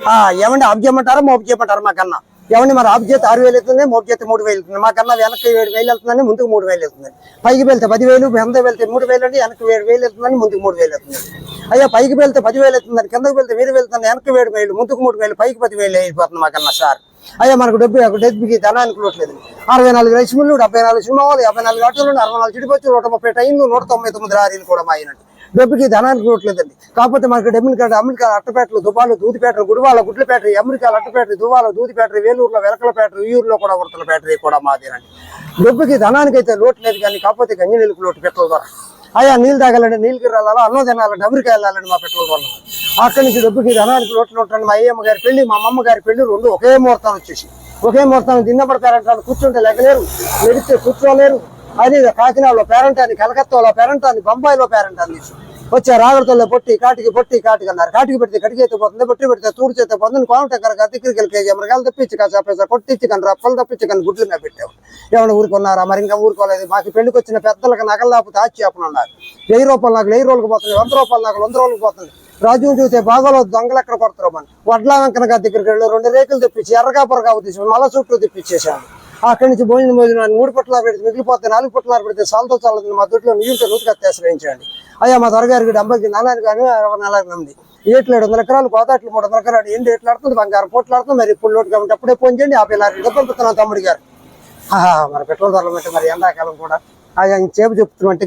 ఆ, ఏమండి ఆఫ్ చేయమంటారా? మోపు చేయమంటారా మాకన్నా? ఏమండి మరి ఆఫ్ ఆరు వేలు వెళ్తుంది మోపు చేతి మూడు వేలు వెళ్తుంది మాకన్నా వెనక్కి ఏడు వేలు వెళ్తుందని ముందుకు మూడు వేలు వెళ్తుంది పైకి వెళ్తే పది వేలు వెళ్తే మూడు వేలు అండి వెనక్కి ఏడు వేలు వెళ్తుందని ముందుకు మూడు వేలు వెళ్తుంది అయ్యా పైకి వెళ్తే పదివేలు అవుతుంది కిందకి వెళ్తే వేలు వెళ్తుంది వెనక్కి వేడు వేలు ముందుకు మూడు వేలు పైకి పది వేలు అయిపోతుంది మాకన్నా సార్. అయ్యా మనకు డబ్బు డబ్బుకి ధనానికి లోట్లేదు అరవై నాలుగు రైస్ మిల్లు డెబ్బై నాలుగు సినిమాలు యాభై నాలుగు ఆటోలు అరవై నాలుగు చిడిపచ్చులు నూట ముప్పై టైన్లు నూట తొంభై తొమ్మిది రారీలు కూడా మా అయినట్టు డబ్బుకి ధనానికి లోట్లేదండి కాకపోతే మనకి డబ్బుని అమెరికా అట్టపేటలు దుబాలు దూదిపేటలు గుడివాల గుడ్లపేట అమెరికా అట్టపేట దుబాల దూదిపేట వేలూరులో వెలకలపేట ఉయ్యూరులో కూడా ఉడతల పేట కూడా మాదేనండి. డబ్బుకి ధనానికి అయితే లోటు లేదు కానీ కాకపోతే గంజి నీళ్ళకి లోటు పెట్రోల్ ద్వారా అయ్యా నీళ్ళు తాగాలంటే నీళ్ళకి వెళ్ళాలా? అన్నం తినాలంటే అమెరికా వెళ్ళాలండి మా పెట్రోల్ వల్ల అక్కడి నుంచి డబ్బుకి ధనానికి లోటు ఉంటాను మా అయ్యమ్మ గారి పెళ్ళి మా అమ్మమ్మ గారి పెళ్ళి రెండు ఒకే ముహూర్తం వచ్చేసి. ఒకే ముహూర్తం తిన్నప్పుడు పేరెంటాన్ని కూర్చుంటే లెక్కలేరు మెడితే కూర్చోలేరు. అది కాకినాడలో పేరెంటాన్ని కలకత్తాలో పేరెంటాన్ని బొంబాయిలో పేరెంటాన్ని. వచ్చే రాగడతల్లో పొట్టి కాటికి పొట్టి కాటికి అన్నారు. కాటికి పెడితే కడిగి అయితే పోతుంది పొట్టి పెడితే తూడు చేస్తే పోతుంది కోమట కనుక తిక్కిరికి కేజీ ఎమరకాయలు తప్పించి కాసేపేసా కొట్టించి కానీ రప్పలు తప్పించి కానీ గుడ్లు మీద పెట్టావు ఏమైనా ఊరుకున్నారా? మరి ఇంకా ఊరుకోలేదు. మాకు పెళ్ళికి వచ్చిన పెద్దలకు నగలు లేకపోతే ఆచి చెప్పనున్నారు వెయ్యి రూపాయలు నాకు వెయ్యి రోజులకు పోతుంది వంద రూపాయలు నాకు వంద రోజులకు పోతుంది. రాజు చూస్తే బాగాలో దొంగలు ఎక్కడ కొడతారు మనం వడ్ల వెంకనగా దగ్గరికి వెళ్ళి రెండు రేకులు తెప్పించి ఎర్రగా పొరగా తీసి మల చుట్టూ తెప్పించేసాను అక్కడి నుంచి భోజనం భోజనం మూడు పుట్ల పెడితే మిగిలిపోతే నాలుగు పుట్ల పెడితే సాల్తో చాలదు మా దొడ్లో మిగిలితే నూతికి ఆశ్రయించండి. అయ్యా మా దొరగారికి డెబ్బైకి నలానికి కానీ అరవై నాలుగు మంది ఏట్లు ఏడు వందల ఎకరాలు కోతాట్లు మూడు వందల ఎకరాలు ఎండి ఎట్లు ఆడుతుంది బంగారం పోట్లు ఆడుతుంది మరి ఇప్పుడు లోటు కాబట్టి అప్పుడే ఫోన్ చేయండి ఆ నాలుగు దెబ్బలు తమ్ముడి గారు. ఆహా, మరి పెట్రోల్ ధరలు మరి ఎండాకాలం కూడా. అయ్యా చేపు చెప్తున్నట్టు